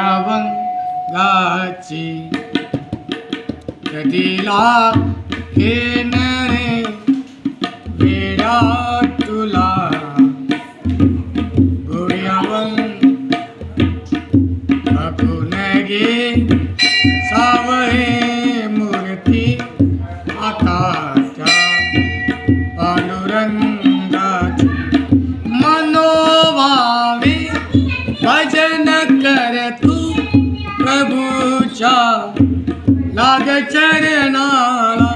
अभंगाची कधीला घेणारे वेळा तुला. गोड्यावन बघून घे सावळे मूर्ती आकाच्या कर तू प्रभूच्या लाग चरणाला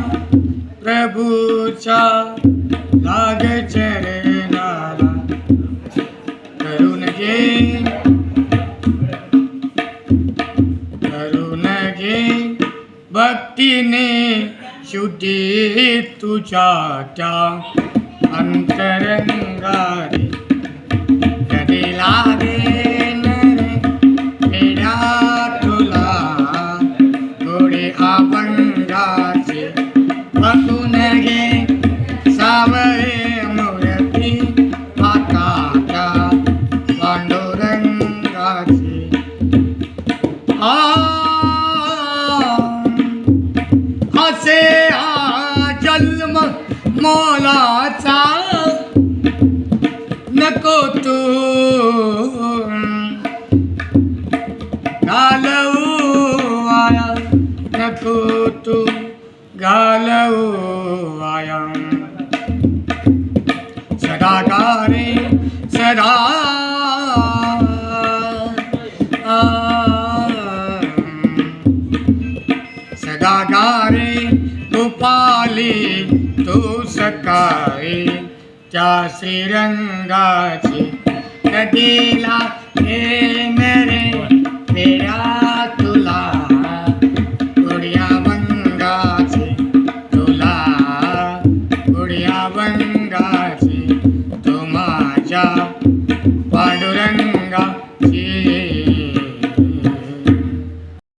प्रभूच्या लाग चरणाला करून घे। करून घे। भक्तीने शुद्धी तुझ्या त्या अंतरंगारी अभंगाचे बघून घे सावळे मूर्ती आकाच्या असे हा जन्म मोलाचा. नको तू. घालव नको तू घालवू आया सदा गारे सदा सदा गारे तू सकाळी त्या श्रीरंगाची नदीला येण Sí.